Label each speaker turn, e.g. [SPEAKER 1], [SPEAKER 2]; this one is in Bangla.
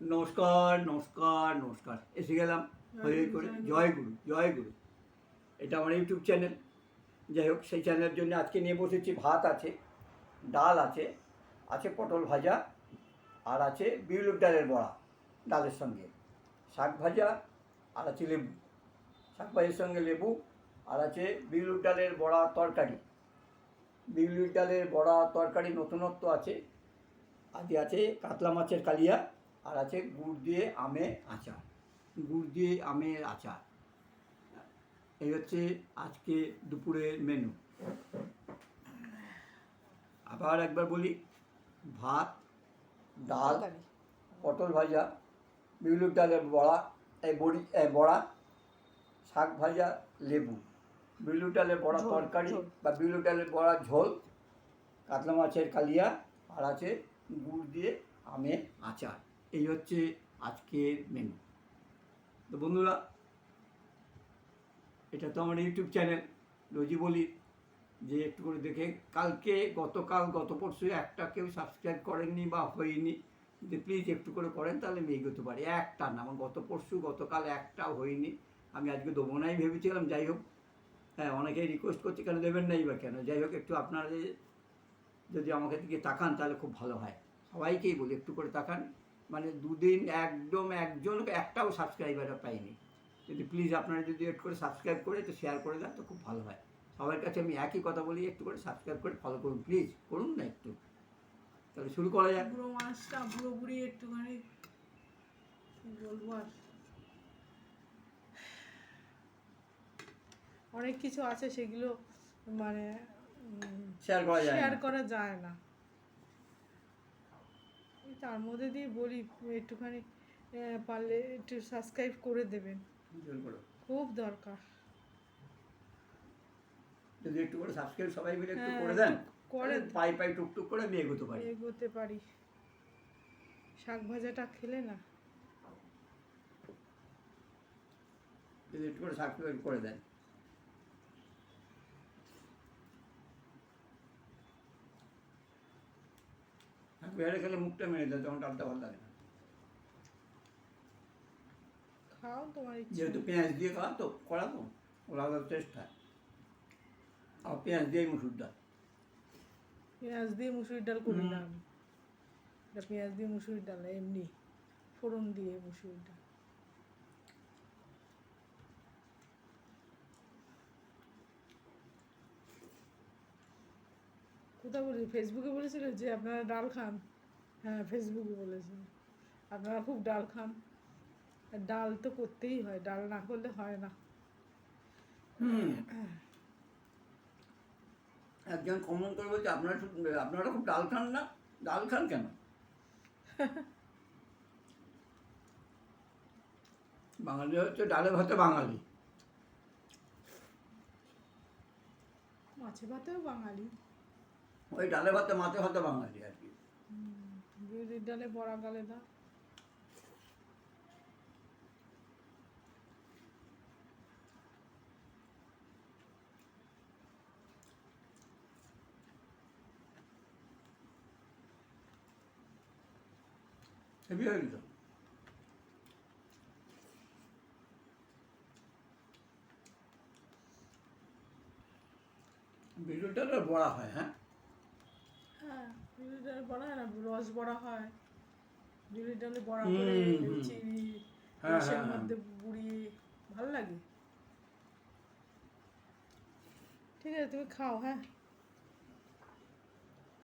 [SPEAKER 1] নমস্কার নমস্কার নমস্কার। এসে গেলাম হয়ে করে। জয় গুরু জয় গুরু। এটা আমার ইউটিউব চ্যানেল। যাই হোক সেই চ্যানেলের জন্য আজকে নিয়ে বসেছি। ভাত আছে ডাল আছে আছে পটল ভাজা আর আছে বিউলির ডালের বড়া ডালের সঙ্গে। শাক ভাজা আর আছে লেবু। শাক ভাজার সঙ্গে লেবু আর আছে বিউলির ডালের বড়া তরকারি। বিউলির ডালের বড়া তরকারি নতুনত্ব আছে। আজকে আছে কাতলা মাছের কালিয়া আর আছে গুড় দিয়ে আমে আচার। গুড় দিয়ে আমের আচার। এই হচ্ছে আজকে দুপুরের মেনু আবার একবার বলি ভাত ডাল পটল ভাজা বিউলির ডালের বড়া এই বড়ি এই বড়া শাক ভাজা লেবু। বিউলির ডালের বড়া তরকারি বা বিউলির ডালের বড়া ঝোল কাতলা মাছের কালিয়া আর আছে গুড় দিয়ে আমের আচার। এই হচ্ছে আজকের মেনু তো বন্ধুরা, এটা তো আমার ইউটিউব চ্যানেল রোজই বলি, যে একটু করে দেখে। কালকে, গতকাল, গত পরশু একটা কেউ সাবস্ক্রাইব করেননি বা হয়নি যে প্লিজ একটু করে করেন, তাহলে আমি এগোতে পারি। একটা না, আমার গত পরশু, গতকাল একটাও হয়নি। আমি আজকে দেবো নাই ভেবেছিলাম, যাই হোক হ্যাঁ অনেকেই রিকোয়েস্ট করছে, কেন দেবেন নাই বা কেন? যাই হোক, একটু আপনারা যদি আমাকে দিকে তাকান, তাহলে খুব ভালো হয়। সবাইকেই বলি, একটু করে তাকান। মানে দুদিন একদম একজন একটাও সাবস্ক্রাইবার পাইনি। যদি প্লিজ আপনারা যদি একটু করে সাবস্ক্রাইব করে একটু শেয়ার করে দেন তো খুব ভালো হয়। সবার কাছে আমি একই কথা বলি একটু করে সাবস্ক্রাইব করে ফলো করুন প্লিজ করুন না একটু। তাহলে শুরু করা যাক।
[SPEAKER 2] পুরো বুড়ো বুড়ি একটুখানি বলব আর? অনেক কিছু আছে সেগুলো মানে
[SPEAKER 1] শেয়ার করা যায়
[SPEAKER 2] শেয়ার। করা যায় না। তার মধ্যে দিয়ে বলি একটুখানি পারলে একটু সাবস্ক্রাইব করে দেবেন। খুব দরকার।
[SPEAKER 1] যদি একটু করে সাবস্ক্রাইব সবাই মিলে একটু
[SPEAKER 2] হ্যাঁ,
[SPEAKER 1] করে দেন
[SPEAKER 2] করে
[SPEAKER 1] পাই পাই টুকটুক করে আমি এগোতে পারি।
[SPEAKER 2] এগোতে পারি। শাক ভাজাটা খেলে না।
[SPEAKER 1] যদি একটু করে সাবস্ক্রাইব করে দেন। বেড়ে খেলে মুখটা মেরে দেয় তখন ডালটা ভালো লাগে না।
[SPEAKER 2] খাও তোমার ইচ্ছে।
[SPEAKER 1] যেহেতু পেঁয়াজ দিয়ে খাওয়া তো করা তো ওরা আলাদা টেস্ট হয় আর পেঁয়াজ দিয়ে মুসুর ডাল।
[SPEAKER 2] পেঁয়াজ দিয়ে মুসুরির ডাল করি না পেঁয়াজ দিয়ে মুসুরির ডাল এমনি ফোড়ন দিয়ে মুসুরির ডাল। কোথায় বলি ফেসবুকে বলেছিল যে আপনারা ডাল খান। হ্যাঁ ফেসবুকে বলেছিল আপনারা খুব ডাল খান। ডাল তো করতেই হয় ডাল না করলে হয় না।
[SPEAKER 1] হুম। একজন কমন করে বলছে আপনারা আপনারা খুব ডাল খান না? ডাল খান কেন? বাঙালি হচ্ছে ডালে ভাতে বাঙালি।
[SPEAKER 2] মাছে ভাতেও বাঙালি।
[SPEAKER 1] ওই ডালে ভাতে মাছে ভাতে বাঙালি আর কি।
[SPEAKER 2] বিউলির ডালে বড়া গালে না।
[SPEAKER 1] হেভি হয়ে গেল বড়া হ্যাঁ হ্যাঁ
[SPEAKER 2] বিউলির ডালে বড়া হয় না রস বড়া হয়। জুলি ডালে বড়া করে। চিনি
[SPEAKER 1] হ্যাঁ,
[SPEAKER 2] রসের
[SPEAKER 1] হ্যাঁ,
[SPEAKER 2] মধ্যে বুড়ি ভালো লাগে? ঠিক আছে তুমি খাও হ্যাঁ?